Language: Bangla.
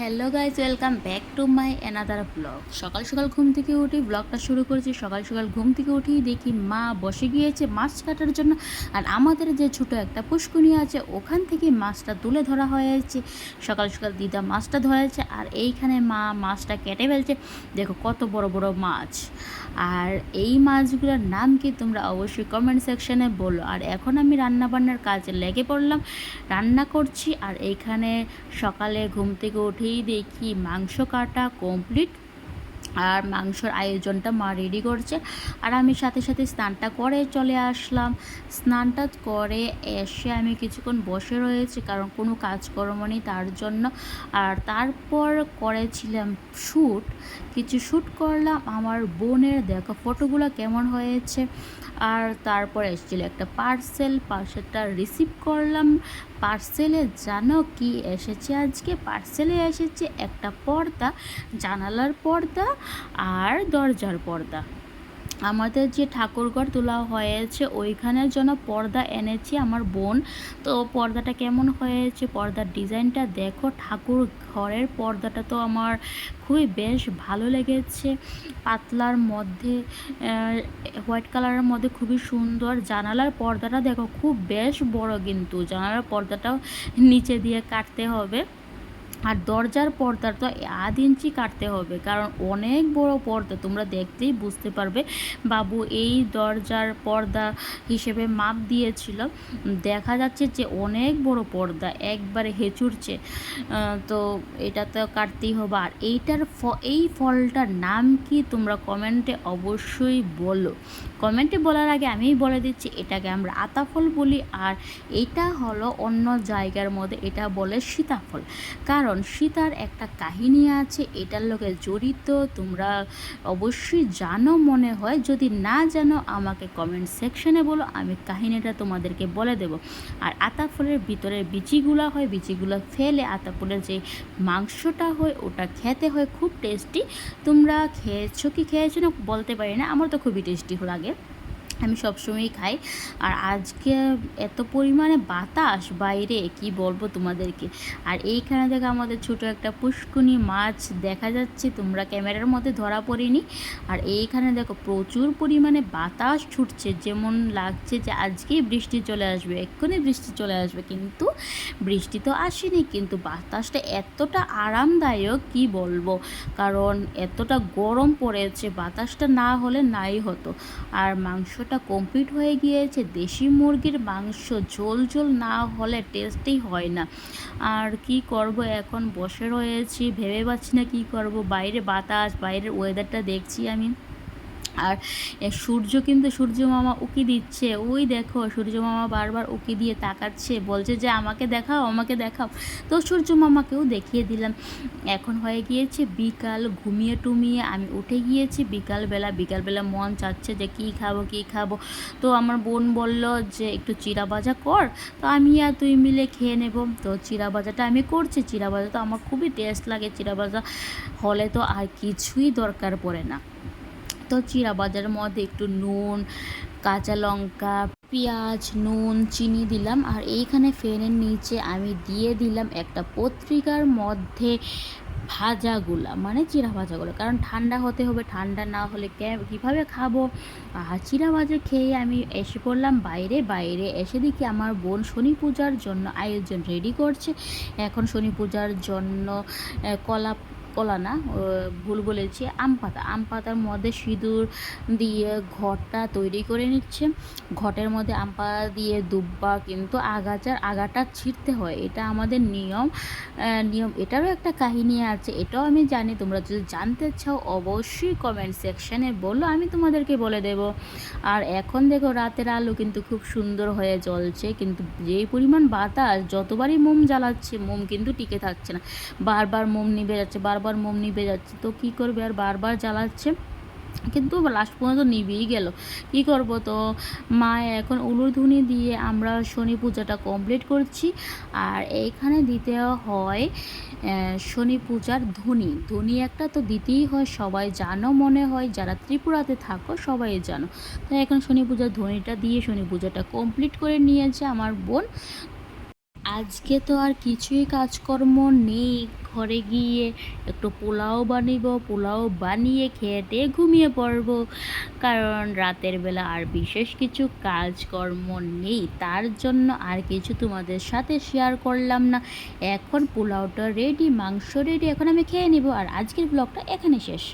Hello guys welcome back to my another blog. সকাল সকাল ঘুম থেকে উঠি ব্লগটা শুরু করেছি। সকাল সকাল ঘুম থেকে উঠি দেখি মা বসে গিয়েছে মাছ কাটার জন্য। আর আমাদের যে ছোট একটা পুষ্কুনি আছে, ওখান থেকে মাছটা তুলে ধরা হয়েছে। সকাল সকাল দিদা মাছটা ধরেছে আর এইখানে মা মাছটা কেটে ফেলছে। দেখো কত বড় বড় মাছ। আর এই মাছগুলোর নাম কি তোমরা অবশ্যই কমেন্ট সেকশনে বলো। আর এখন আমি রান্না বান্নার কাজে লেগে পড়লাম। রান্না করছি আর এইখানে সকালে ঘুম থেকে উঠেই দেখি মাংস কাটা কমপ্লিট আর মাংসর আয়োজনটা মা রেডি করছে। আর আমি সাথে সাথে স্নানটা করে চলে আসলাম। স্নানটা করে এসে আমি কিছুক্ষণ বসে রয়েছি, কারণ কোনো কাজকর্ম নেই তার জন্য। আর তারপর করেছিলাম শ্যুট কিছু শ্যুট করলাম। আমার বোনের দেখো ফটোগুলো কেমন হয়েছে। আর তারপর এসেছিল একটা পার্সেল পার্সেলটা রিসিভ করলাম। পার্সেলে জানো কি এসেছে আজকে? পার্সেলে এসেছে একটা পর্দা, জানালার পর্দা আর দরজার পর্দা। আমাদের যে ঠাকুরঘর তোলা হয়েছে ওইখানের জন্য পর্দা এনেছি আমার বোন। তো পর্দাটা কেমন হয়েছে, পর্দার ডিজাইনটা দেখো। ঠাকুর ঘরের পর্দাটা তো আমার খুবই বেশ ভালো লেগেছে। পাতলার মধ্যে হোয়াইট কালারের মধ্যে খুবই সুন্দর। জানালার পর্দাটা দেখো, খুব বেশ বড় কিন্তু। জানালার পর্দাটাও নিচে দিয়ে কাটতে হবে। আর দরজার পর্দা তো আধ ইঞ্চি কাটতে হবে, কারণ অনেক বড় পর্দা, তোমরা দেখতেই বুঝতে পারবে। বাবু এই দরজার পর্দা হিসেবে মাপ দিয়েছিল। দেখা যাচ্ছে যে অনেক বড় পর্দা, একবারে হেঁচুরছে তো এটা তো কাটতেই হবে। আর এইটার ফ, এই ফলটার নাম কি তোমরা কমেন্টে অবশ্যই বলো। কমেন্টে বলার আগে আমিই বলে দিচ্ছি, এটাকে আমরা আতাফল বলি। আর এটা হলো অন্য জায়গার মধ্যে, এটা বলে সীতাফল। কারণ সীতার একটা কাহিনী আছে, এটার লোকে জড়িত, তোমরা অবশ্যই জানো মনে হয়। যদি না জানো, আমাকে কমেন্ট সেকশনে বলো, আমি কাহিনীটা তোমাদেরকে বলে দেব। আর আতাফলের ভিতরে বিচিগুলো হয়, বিচিগুলো ফেলে আতাফলের যে মাংসটা হয়, ওটা খেতে হয়, খুব টেস্টি তোমরা খেয়েছো কি খেয়েছো না বলতে পারি না, আমার তো খুবই টেস্টি লাগে। আমি সবসময়ই খাই। আর আজকে এত পরিমাণে বাতাস বাইরে, কি বলব তোমাদেরকে? আর এইখানে দেখো আমাদের ছোট একটা পুষ্কুনি মাছ দেখা যাচ্ছে, তোমরা ক্যামেরার মধ্যে ধরা পড়েনি। আর এইখানে দেখো প্রচুর পরিমাণে বাতাস ছুটছে, যেমন লাগছে যে আজকেই বৃষ্টি চলে আসবে, এক্ষুনি বৃষ্টি চলে আসবে। কিন্তু বৃষ্টি তো আসেনি, কিন্তু বাতাসটা এতটা আরামদায়ক, কি বলব? কারণ এতটা গরম পড়েছে, বাতাসটা না হলে নাই হতো। আর মাংসটা রান্নাটা কমপ্লিট হয়ে গিয়েছে, দেশি মুরগির মাংস ঝোল ঝোল না হলে টেস্টই হয় না। আর কি করব এখন? বসে রয়েছি, ভেবে পাচ্ছি না কী করব। বাইরে বাতাস, বাইরের ওয়েদারটা দেখছি আমি। আর সূর্য কিন্তু সূর্য মামা উকি দিচ্ছে। ওই দেখো, সূর্য মামা বারবার উকি দিয়ে তাকাচ্ছে। বলছে যে, আমাকে দেখাও আমাকে দেখাও। তো সূর্য মামাকেও দেখিয়ে দিলাম। এখন হয়ে গিয়েছে বিকাল, ঘুমিয়ে টুমিয়ে আমি উঠে গিয়েছি। বিকালবেলা বিকালবেলা মন চাচ্ছে যে, কী খাব কী খাব? তো আমার বোন বলল যে, একটু চিরা ভাজা কর। তো আমি আর তুই মিলে খেয়ে নেব। তো চিরা ভাজাটা আমি করছি। চিরা ভাজা তো আমার খুবই টেস্ট লাগে। চিরা ভাজা হলে তো আর কিছুই দরকার পড়ে না। তো চিরা বাজারের মধ্যে একটু নুন, কাঁচা লঙ্কা, পেঁয়াজ, নুন, চিনি দিলাম। আর এইখানে ফ্যানের নিচে আমি দিয়ে দিলাম একটা পত্রিকার মধ্যে ভাজাগুলা মানে চিরা ভাজাগুলো। কারণ ঠান্ডা হতে হবে, ঠান্ডা না হলে কে, কীভাবে খাব? আর চিরা ভাজা খেয়ে আমি এসে পড়লাম বাইরে বাইরে এসে দেখি আমার বোন শনি পূজার জন্য আয়োজন রেডি করছে। এখন শনি পূজার জন্য কলা কলা না ভুল বলেছি, আম পাতা। আম পাতার মধ্যে সিঁদুর দিয়ে ঘরটা তৈরি করে নিচ্ছে। ঘটের মধ্যে আম পাতা দিয়ে দুব্বা কিন্তু আগাচার আগাটা ছিঁড়তে হয়। এটা আমাদের নিয়ম। নিয়ম, এটারও একটা কাহিনী আছে, এটাও আমি জানি। তোমরা যদি জানতে চাও, অবশ্যই কমেন্ট সেকশানে বলো, আমি তোমাদেরকে বলে দেব। আর এখন দেখো, রাতের আলো কিন্তু খুব সুন্দর হয়ে জ্বলছে, কিন্তু যেই পরিমাণ বাতাস, যতবারই মোম জ্বালাচ্ছে, মোম কিন্তু টিকে থাকছে না। বারবার মোম নিভে যাচ্ছে বার বারবার মোম নিভে যাচ্ছে। তো কী করবে? আর বারবার জ্বালাচ্ছে। কিন্তু লাস্ট পর্যন্ত নিবেই গেল। কি করব? তো মা এখন উলুধ্বনি দিয়ে আমরা শনি পূজাটা কমপ্লিট করছি। আর এইখানে দিতে হয় শনি পূজার ধ্বনি ধ্বনি একটা তো দিতেই হয়, সবাই জানো মনে হয়। যারা ত্রিপুরাতে থাকো, সবাই জানো। তো এখন শনি পূজার ধ্বনিটা দিয়ে শনি পূজাটা কমপ্লিট করে নিয়েছে আমার বোন। আজকে তো আর কিছুই কাজকর্ম নেই। ঘরে গিয়ে একটু পোলাও বানিব, পোলাও বানিয়ে খেয়ে ঘুমিয়ে পড়ব। কারণ রাতের বেলা আর বিশেষ কিছু কাজকর্ম নেই। তার জন্য আর কিছু তোমাদের সাথে শেয়ার করলাম না। এখন পোলাওটা রেডি মাংস রেডি এখন আমি খেয়ে নিব। আর আজকের ব্লগটা এখানে শেষ।